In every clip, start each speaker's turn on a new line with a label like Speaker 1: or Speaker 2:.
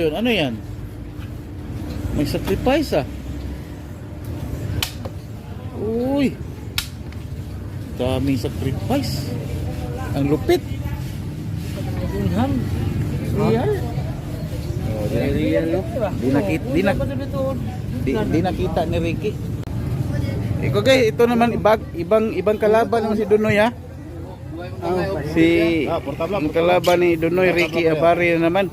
Speaker 1: Yun, ano yan? May sacrifice ah. Uy. Daming sacrifice. Ang lupit.
Speaker 2: Ham. Real.
Speaker 1: Oh, di,
Speaker 2: Real.
Speaker 1: di, nakita, di, nak, di, di nakita ni Ricky. Iko guys, ito naman ibang ibang ibang kalaban naman si Dunoy ha. Si ang kalaban ni Dunoy Ricky Abari na naman.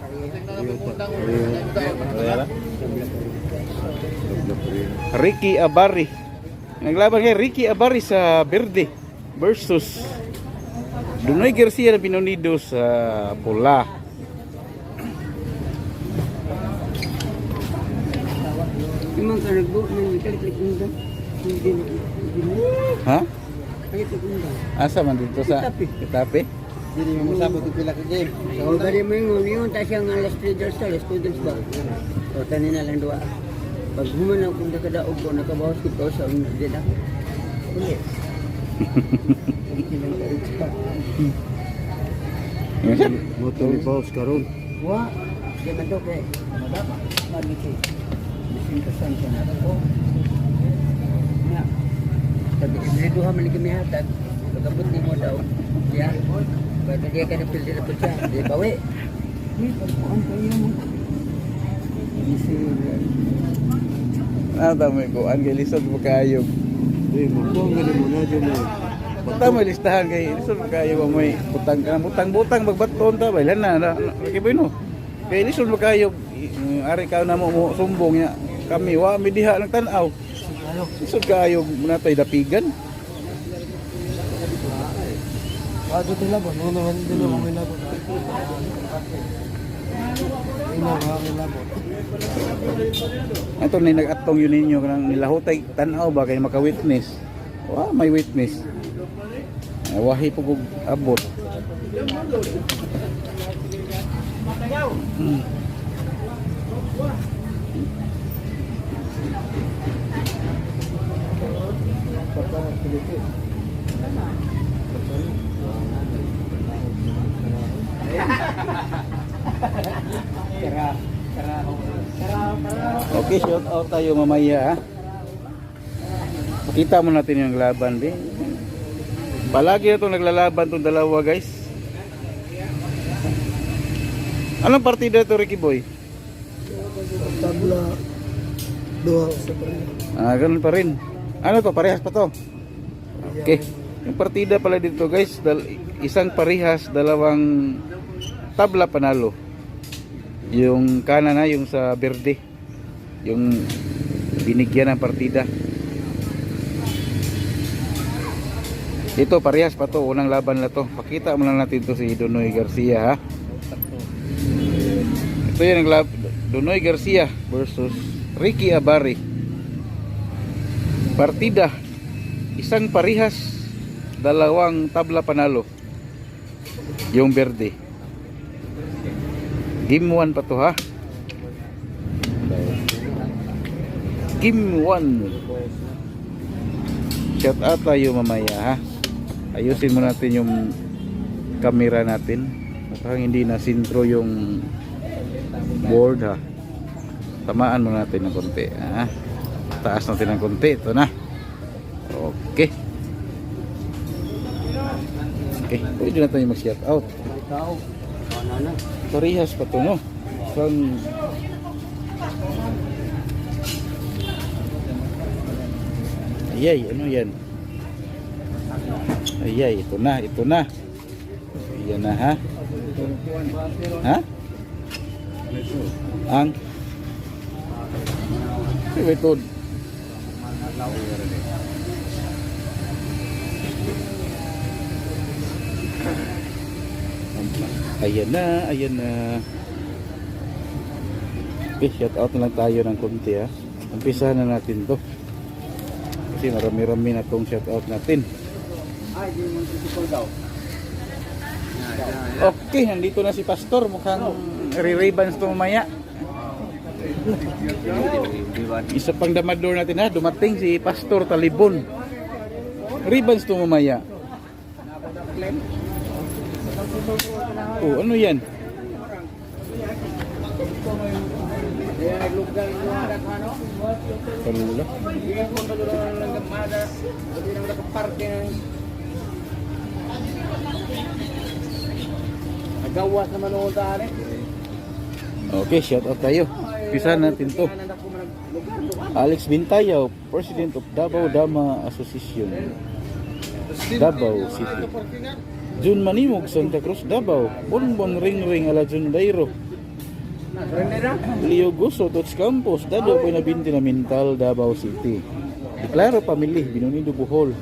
Speaker 1: Ricky Abari. Naglaban kay Ricky Abari sa Verde versus Dunoy Garcia na pinunido sa pula.
Speaker 2: Imang ka nagbo ng kalik undang. Hindi na. Hindi na.
Speaker 1: Ha? Asa man dito sa
Speaker 2: Kitapi.
Speaker 1: Kitapi?
Speaker 3: Hindi mo masabot yung pila ka game.
Speaker 2: So, gari mo yung yung ta siyang alas traders ta, alas students ba? O, tanin na lang dua. Pag human ako kung nakadaog ko, nakabawas ko sa unod din ako. Uli. Hindi lang ka rin sa.
Speaker 1: Siya?
Speaker 3: Moto ni boss karon.
Speaker 2: Wa, di man to kay. Madama. Magiti. Bisin ka saan siya na ako. Nga. Sabi, ibreduha man ni kami hatag. Pagkabot ni mo daw. Ya. Ba't dia ka na pildi na po siya. Di bawi. May.
Speaker 1: Ah, tama ko. Ang gilisod mo kayo.
Speaker 3: Eh, mo ko ngani mo na dyan mo.
Speaker 1: Tama listahan kay lisod mo kayo may butang ka butang butang magbaton ta ba na kay no. Kay lisod mo kayo i- ari ka na mo, mo sumbong niya. Kami wa mi diha ng tan-aw. Lisod kayo natay dapigan.
Speaker 3: Wado din labon. Ano naman din ako may labon.
Speaker 1: Ato ni nagatong yun ninyo kanang nilahutay tan-aw ba kay maka-witness. Wa may witness. Ah, Wahi po kog abot. Hmm. Okay, shout out tayo mamaya ha. Pakita mo natin yung laban din. Palagi na itong naglalaban itong dalawa guys. Anong partida ito Ricky Boy?
Speaker 3: Tabla. Dua.
Speaker 1: Ah, ganun pa rin. Ano to? Parehas pa to? Okay. Yung partida pala dito guys, isang parehas, dalawang tabla panalo. Yung kanan na, yung sa Verde. Yung binigyan ng partida. Ito parehas pa to, unang laban na to. Pakita mo lang natin to si Donoy Garcia ha. Ito yung naglab Donoy Garcia versus Ricky Abari. Partida. Isang parihas, dalawang tabla panalo. Yung Verde. Game 1 pa to ha. Game 1. Shout out tayo mamaya ha. Ayusin mo natin yung camera natin. Mukhang hindi na sintro yung board ha. Tamaan mo natin ng konti ha. Taas natin ng konti. Ito na. Okay. Okay. Pwede na tayo mag-shout out.
Speaker 2: Ikaw. Ano na?
Speaker 1: Parehas pa to no. Isang Ayay, ano yan? Ayay, ito na, ito na. Yan na ha. Ha? Ang Sige, ito. Ayan na, ayan na. Okay, shout out na lang tayo ng konti ha. Umpisa na natin to. Kasi marami-rami na tong shout out natin.
Speaker 2: Ay, di mo sisipol daw.
Speaker 1: Okay, nandito na si Pastor. Mukhang re-ravens to mamaya. Isa pang damador natin ha. Dumating si Pastor Talibon. Ribbons to mamaya. Oh, ano yan? Kalula.
Speaker 2: Nagawas naman ako tari.
Speaker 1: Okay, shout out tayo. Pisa natin to. Alex Bintayaw, President of Davao Dama Association. Davao City. Jun Manimog, Santa Cruz, Davao. Bonbon Ring Ring ala Jun Dairo. Leo Guso, Tots Campos, Dado po na binti na Mental, Davao City. Deklaro Pamili, Binunido Bohol.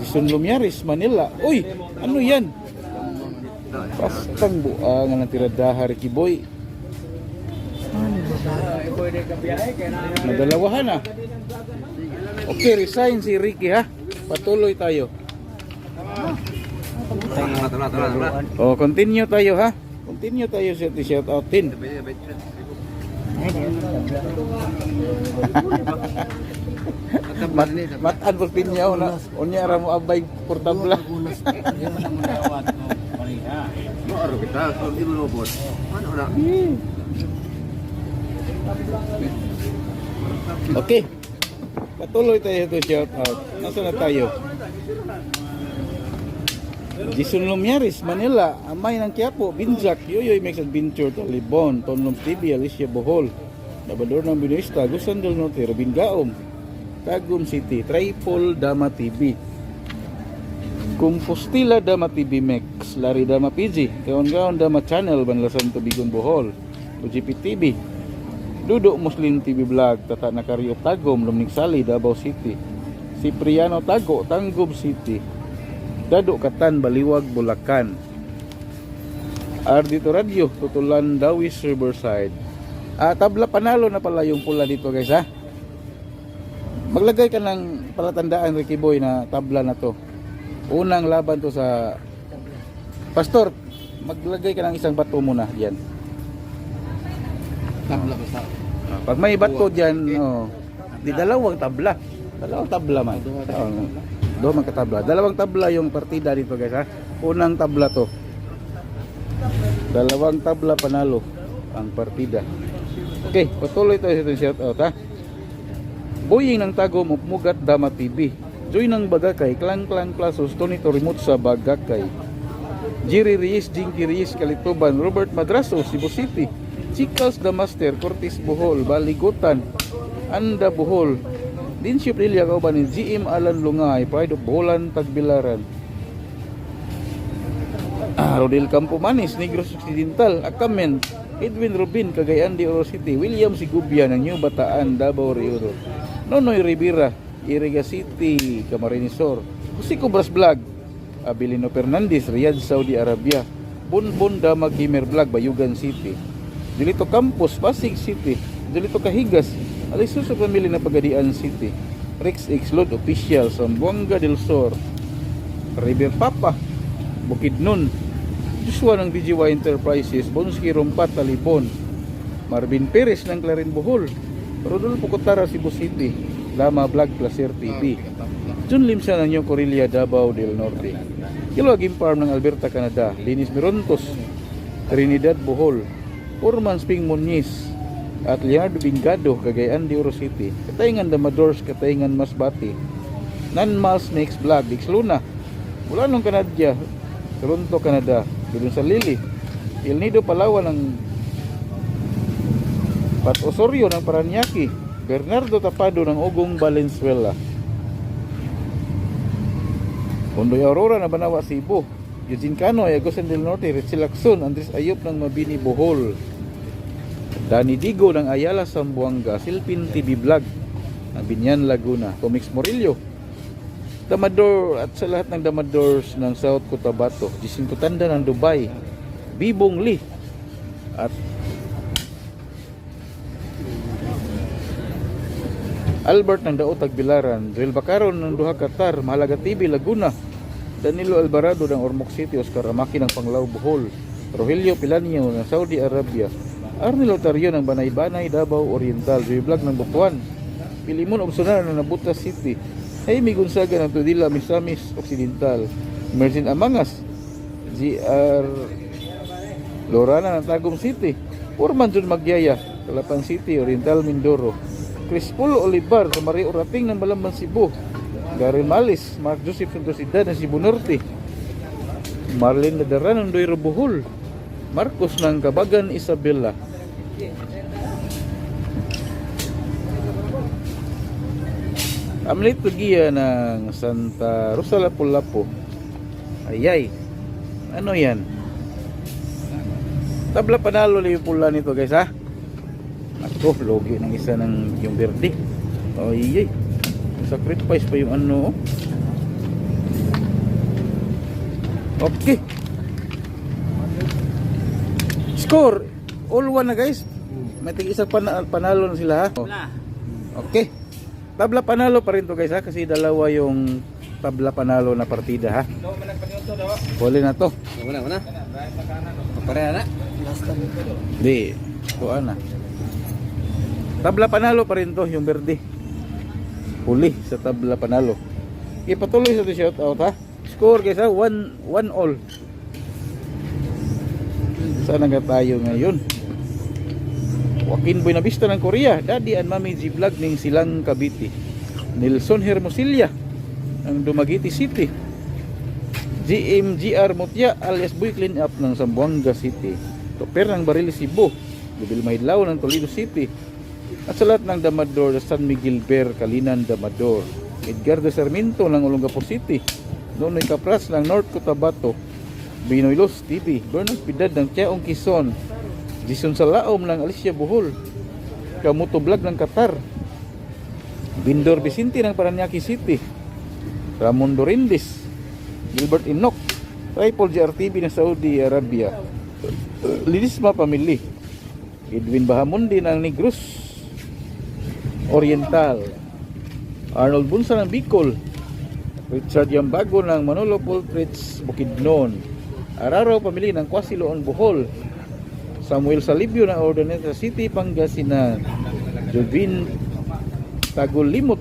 Speaker 1: Jason Lumiaris, Manila. Uy, ano yan? Pastang buangan ng tiradaha, Ricky Boy. Nadalawahan na. Okay, resign si Ricky ha. Patuloy tayo. Oh, continue tayo ha. Continue tayo sa shout out din. Mat matan por pinyaw na. Unya ra mo abay portabla. Okay. Patuloy tayo to shout out. Nasa na tayo? Jason Lumiaris, Manila, Amay ng Quiapo, Binjak, Yoyoy Mix Adventure, Talibon, Tonlom TV, Alicia Bohol, Labador ng Binoista, Gusan del Norte, Robin Gaom, Tagum City, Triple Dama TV, Compostila Dama TV Max, Lari Dama PG, Kaon-Kaon Dama Channel, Banlasan Tubigon Bohol, UGP TV, Dudo Muslim TV Vlog, Tata Nakaryo Tagom, Lumning Sali, Davao City, Cipriano Tago, Tanggob City, Dado Katan, Baliwag, Bulacan. R dito Radio, Tutulan, Dawis, Riverside. Ah, tabla panalo na pala yung pula dito guys ha. Maglagay ka ng palatandaan Ricky Boy na tabla na to. Unang laban to sa Pastor, maglagay ka ng isang bato muna diyan.
Speaker 3: Tabla basta.
Speaker 1: Ah, Pag may bato diyan, oh, di dalawang tabla. Dalawang tabla man. Oh, do man katabla. Dalawang tabla yung partida dito guys ha. Unang tabla to. Dalawang tabla panalo ang partida. Okay, patuloy sa itong shout out ha. Boying ng Tagom Upmugat Dama TV. Joy ng Bagakay, Klang Klang Plasos, Tony Torimut sa Bagakay. Jerry Reyes, Jinky Reyes, Kalituban, Robert Madraso, Cebu City. Chicas the Master, Cortis Bohol, Baligutan, Anda Bohol. Dinship Lilia Kauban ni GM Alan Lungay, Pride of Bolan, Tagbilaran. Ah, Rodel Campo Manis, Negros Occidental, Akamen, Edwin Rubin, Cagayan de Oro City, William Sigubia ng New Bataan, Davao Rio. Nonoy Rivera, Iriga City, Camarinesor, Jose Cobras Vlog, Abilino Fernandez, Riyadh, Saudi Arabia, Bonbon Damag Gamer Vlog, Bayugan City, Dilito Campus, Pasig City, Dilito Kahigas, Alisus sa pamilya na Pagadian City, Rex Xlod Official, Sambuanga del Sur, River Papa, Bukidnon, Joshua ng DGY Enterprises, Bonski Rompat, Talipon, Marvin Perez ng Clarin Bohol, Rodolfo Cotara, Cebu City, Lama Vlog Placer TV, Jun Limsa ng New Corelia, Davao del Norte, Kilo Agim Farm ng Alberta, Canada, Linis Mirontos, Trinidad Bohol, Urman Sping Moniz, at Leonardo Bingado, Cagayan de Oro City, Katayngan Damadors, Katayngan Masbati, Nan Miles Makes Vlog, Dix Luna, mula nung Canada, Toronto, Canada, Bilon sa Lili, El Nido, Palawan ng Pat Osorio ng Paranaque, Bernardo Tapado ng Ugong Valenzuela, Pondoy Aurora na Banawa, Cebu, Eugene Cano, Agosan del Norte, Richie Lacson, Andres Ayop ng Mabini, Bohol, Danny Digo ng Ayala, Sambuanga, Silpin TV Vlog, Binyan, Laguna, Comics Morillo, Damador at sa lahat ng Damadors ng South Cotabato, Jacinto Tanda ng Dubai, Bibong Lee, at Albert ng Daot Tagbilaran, Joel Bacaron ng Duha Qatar, Mahalaga TV Laguna, Danilo Alvarado ng Ormoc City, Oscar Ramaki ng Panglao Bohol, Rogelio Pilanio ng Saudi Arabia, Arnel Otario ng Banay-Banay, Davao Oriental, Joy Vlog ng Butuan, Pilimon Obsonar ng Nabuta City, Jaime Gonzaga ng Tudila, Misamis Occidental, Mersin Amangas, GR Lorana ng Tagum City, Purman Jun Magyaya, Calapan City, Oriental Mindoro. Crispul Olivar, sa Mario Orating ng Balamban Cebu. Gary Malis, Mark Joseph Santosidad ng Cebu Norte. Marlene Ladaran ng Doyro Bohol. Marcos ng Kabagan Isabela. Amlit Tugia ng Santa Rosa Lapu-Lapu. Ayay. Ano yan? Tabla panalo lang yung pula nito guys ha. Ako, logi ng isa ng yung verde. Ayay. Sacrifice pa yung ano. oh. Okay. Score. All one na guys. May tig isang pana- panalo na sila ha. Okay. Tabla panalo pa rin to guys ha kasi dalawa yung tabla panalo na partida ha. Huli na to.
Speaker 2: Wala, na.
Speaker 3: Last time.
Speaker 1: Di, tuan na. Tabla panalo pa rin to yung verde. Huli sa tabla panalo. Ipatuloy sa shout out ha. Score guys ha, 1 1 all. Saan nga tayo ngayon? Joaquin Buenavista ng Korea, Daddy and Mami G Vlog ning Silang Cavite. Nelson Hermosilya ng Dumaguete City. GMGR Mutya alias Boy Clean Up ng Zamboanga City. Toper ng Baril Cebu. Bibil Maidlaw ng Toledo City. At sa lahat ng Damador sa San Miguel Bear, Kalinan, Damador. Edgar de Sarmiento ng Olongapo City. Nonoy Capras ng North Cotabato. Binoy Los TV. Bernard Pidad ng Tiaong Quezon. Jason Salaom ng Alicia Bohol. Kamuto Vlog ng Qatar. Bindor Vicente ng Paranaque City. Ramon Dorindis. Gilbert Inok. Tripol GRTV ng Saudi Arabia. Lidisma Family. Edwin Bahamundi ng Negros Oriental. Arnold Bunsa ng Bicol. Richard Yambago ng Manolo Poltrits Bukidnon. Araro Pamili ng Kwasiloon Bohol. Samuel Salibio ng Ordoneta City, Pangasinan. Jovin Tagulimot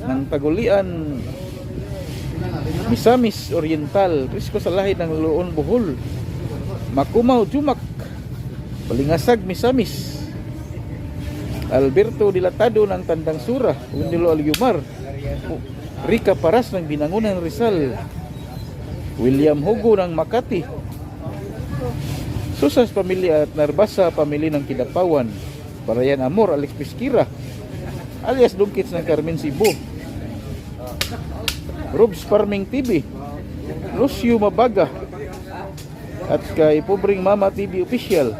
Speaker 1: ng Tagulian Misamis Oriental. Prisco Salahid ng Loon Bohol. Makumaw Jumak. Balingasag Misamis. Alberto Dilatado ng Tandang Sura. Windilo Alyumar. Rica Paras ng Binangunan Rizal. William Hugo ng Makati. Susas pamilya at Narbasa pamilya ng Kidapawan. Barayan Amor, Alex Pisquira. Alias Dungkits ng Carmen Cebu. Robs Farming TV. Lucio Mabaga. At kay Pobring Mama TV Official.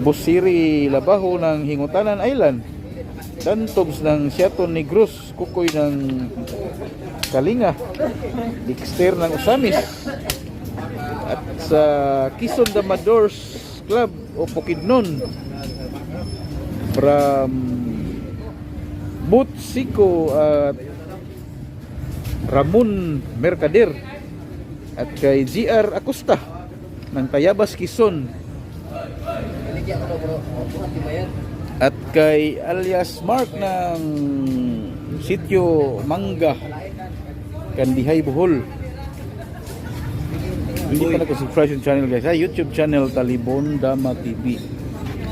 Speaker 1: Busiri Labaho ng Hingutanan Island. Dantobs ng Seaton Negros. Kukoy ng Kalinga. Dexter ng Usamis. At sa Quezon Damadors Club o Pokidnon from Butsiko at Ramon Mercader at kay GR Acosta ng Tayabas Quezon. At kay alias Mark ng Sitio Mangga Kandihay Bohol hindi pa nag-subscribe yung channel guys. Ha YouTube channel Talibon Dama TV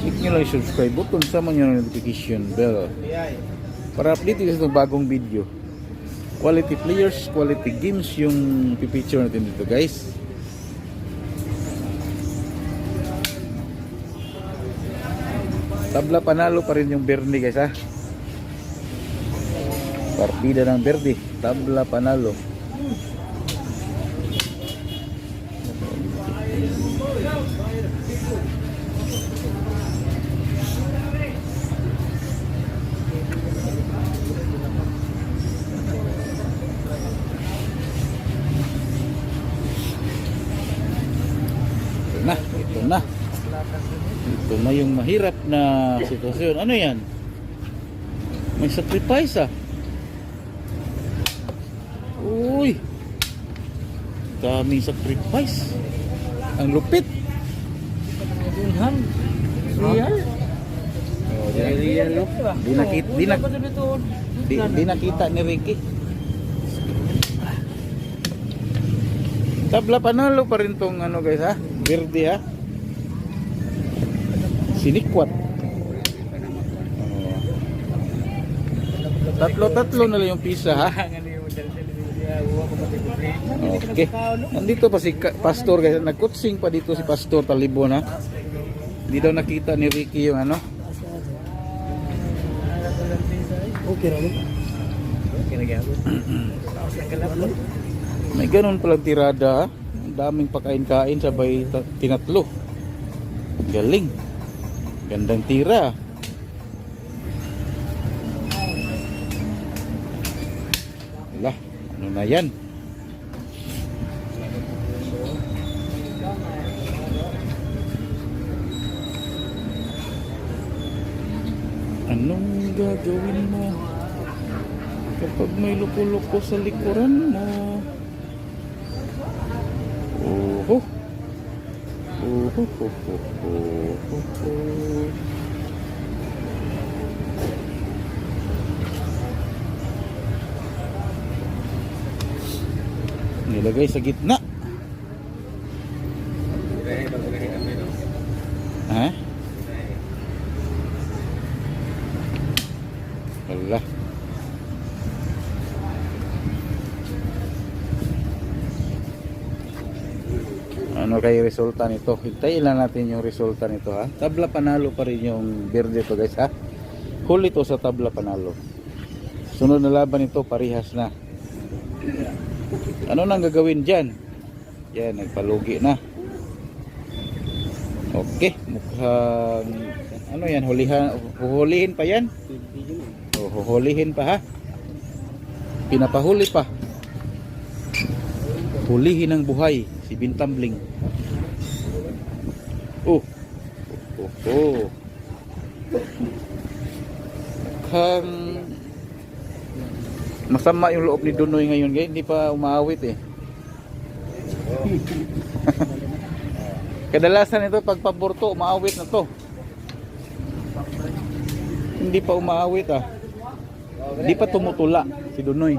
Speaker 1: click nyo lang yung subscribe button nyo ng notification bell. Para update sa itong bagong video. Quality players quality games yung pipicture natin dito guys. Tabla panalo pa rin yung Bernie guys ha. Partida ng Verde tabla panalo Ito na, ito na. Yung mahirap na sitwasyon. Ano yan? May sacrifice ah. Uy. Daming sacrifice. Ang lupit.
Speaker 3: Dunhan. Real.
Speaker 1: Oh,
Speaker 2: Real,
Speaker 1: di, nakita, di, nak, di nakita ni Ricky. Tabla panalo pa rin tong ano guys ha. Verde ha. Sinikwat. Tatlo-tatlo na lang yung pisa ha. Okay. Nandito pa si Pastor guys. Nagkutsing pa dito si Pastor Talibon ha. Hindi daw nakita ni Ricky yung ano.
Speaker 3: Okay ra mo.
Speaker 1: May ganun palang tirada ha. Ang daming pakain-kain sabay tinatlo. Galing. Gandang tira. Wala. Ano na yan? Anong gagawin mo kapag may luko-luko sa likuran mo? Ho, ho, ho, ho. Nilagay sa gitna. Ha? Wala. Ano kay resulta nito? Hintayin lang natin yung resulta nito ha. Tabla panalo pa rin yung berde to guys ha. Huli to sa tabla panalo. Sunod na laban ito parihas na. Ano nang gagawin dyan? Yan, nagpalugi na. Okay, mukhang ano yan, hulihan, huhulihin pa yan? O, huhulihin pa ha? Pinapahuli pa. Hulihin ng buhay si Bintambling. Oh. Oh, oh. Mukhang masama yung loob ni Dunoy ngayon guys, hindi pa umaawit eh. Kadalasan ito pag paborto, umaawit na to. Hindi pa umaawit ah. Hindi pa tumutula si Dunoy.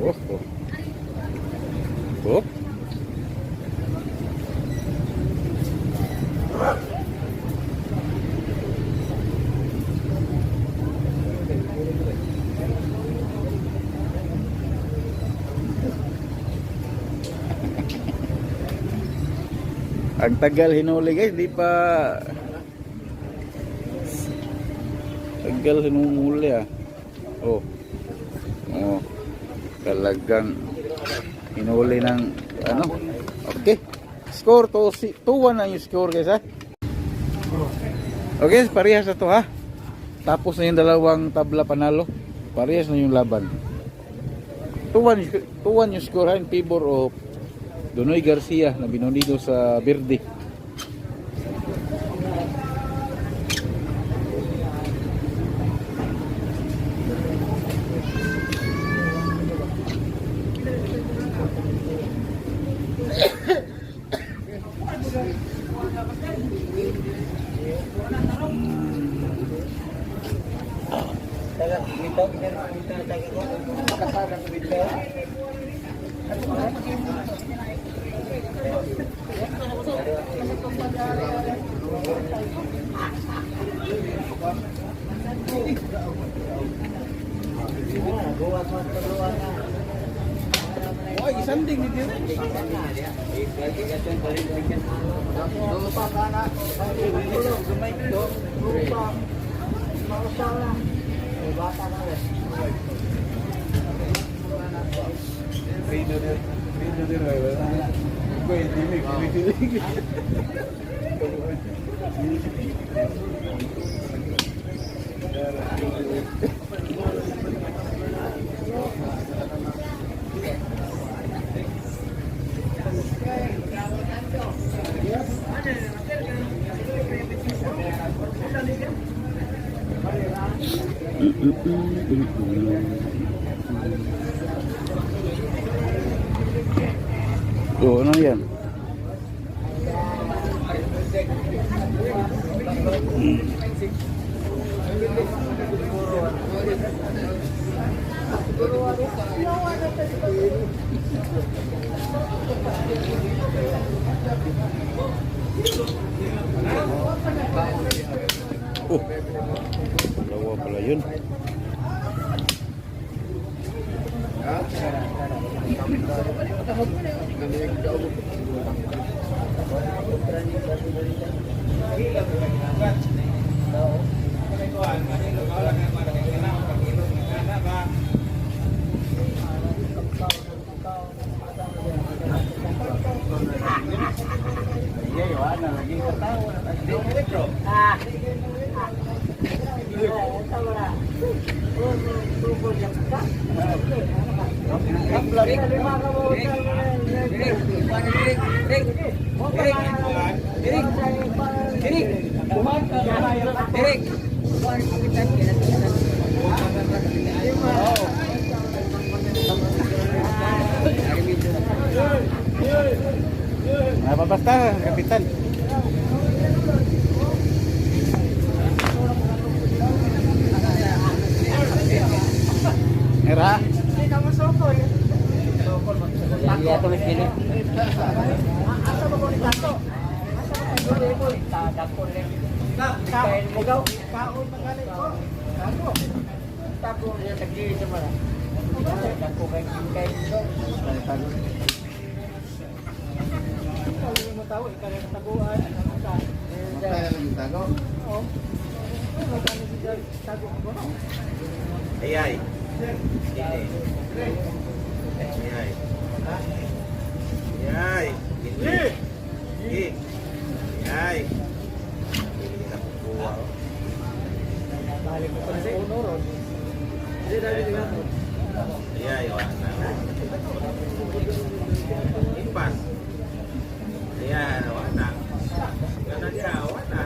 Speaker 1: Ang tagal hinuli guys, di pa tagal hinuli ah. Oh. Oh. Talagang hinuli ng ano? Okay. Score to 2-1 na yung score guys ha. Okay, parehas na to ha. Tapos na yung dalawang tabla panalo. Parehas na yung laban. 2-1 2-1 yung score ha, in favor of Donoy Garcia na binonido sa Verde. 39, 39, ¿verdad? Güey, dime, dime, dime. Mm-mm-mm-mm. Oh, dalawa pala yun. Apa basta, kapitan? Era.
Speaker 2: Iya to mas kini.
Speaker 4: Ayay. Ayay. Ayay. Ayay. Hindi. Hindi. Ayay. Hindi na kukuha. Ayay. Wala na. Impas. Ayan. Wala na. Wala na. Wala na.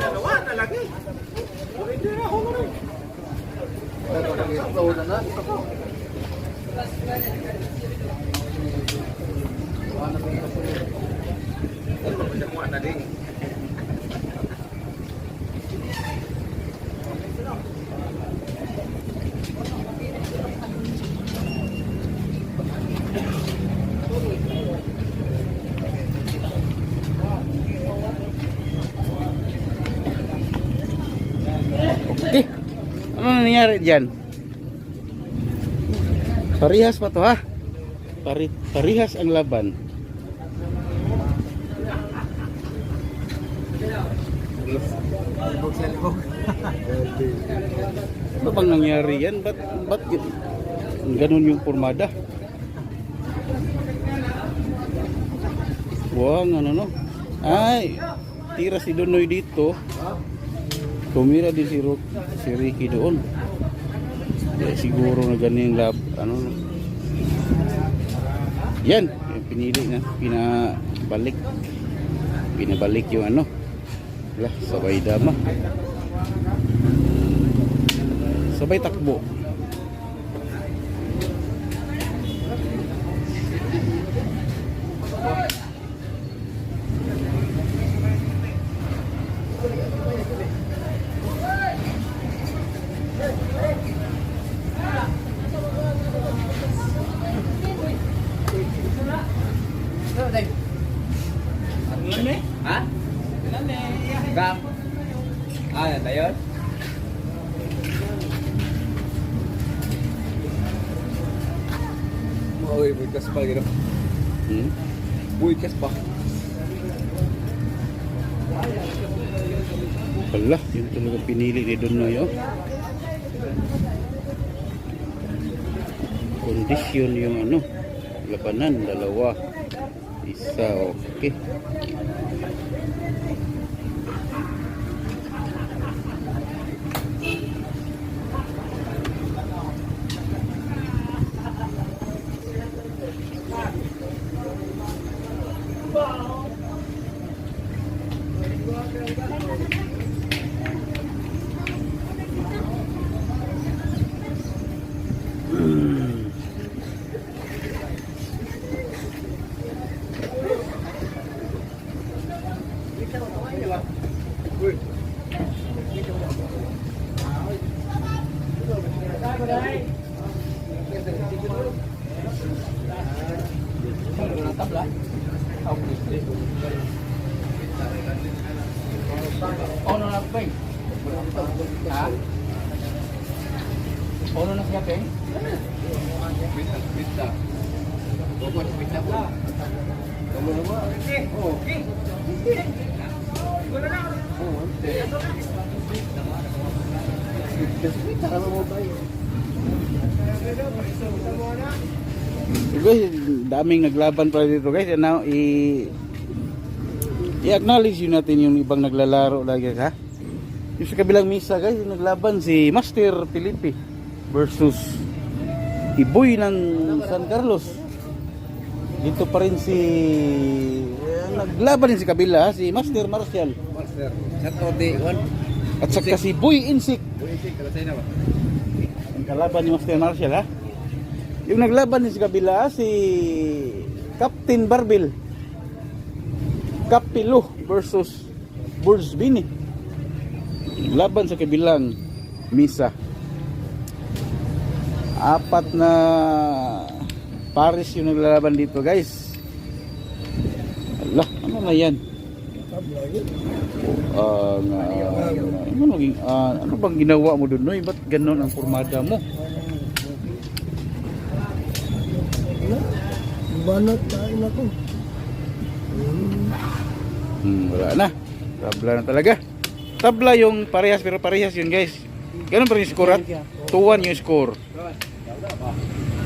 Speaker 4: Dalawa na lagi. Ano ba siya na din?
Speaker 1: Okay. Ano nangyari dyan? Parihas pa to ha? Pari parihas ang laban. Ano bang nangyari yan? Ba't, ba't ganun yung pormada? Wow, ano no? Ay, tira si Donoy dito. Tumira din si, Ro- si Ricky doon. Eh, siguro na ganyan lab, ano no? Yan, yung pinili na, pinabalik. Pinabalik yung ano. Wala, sabay dama. Sabay takbo.
Speaker 2: Uy, bukas pa gino.
Speaker 1: Hmm?
Speaker 2: Bukas pa.
Speaker 1: Wala, yun talaga pinili ni Donoy oh. Kondisyon yung ano, labanan, dalawa. Isa, okay.
Speaker 2: Ono na peng. Ha? Ono na siya peng? Bita, bita. Bukod bita po. Kamu na ba? Okay. Okay. Wala na. Oh, okay. Bita, bita.
Speaker 1: Bita, bita guys, daming naglaban pala dito guys. And now, i i-acknowledge yun natin yung ibang naglalaro lagi ha. Yung sa kabilang misa guys, yung naglaban si Master Felipe versus Iboy ng San Carlos. Dito pa rin si eh, naglaban din si kabila si Master Marcial
Speaker 2: Master,
Speaker 1: at saka si Boy Insik.
Speaker 2: Ba?
Speaker 1: Ang kalaban ni Master Martial ha. Yung naglaban sa kabila si Captain Barbel. Kapilo versus Bulls Bini. Laban sa kabilang misa. Apat na Paris yung naglalaban dito guys. Allah, ano na yan? Ah, nga, ano, ah, ano bang ginawa mo doon, Noy? Ba't ganun ang formada mo?
Speaker 3: Banat kain ako.
Speaker 1: Hmm, wala na. Tabla na talaga. Tabla yung parehas pero parehas yun guys. Ganun pa rin yung score at 2-1 yung score.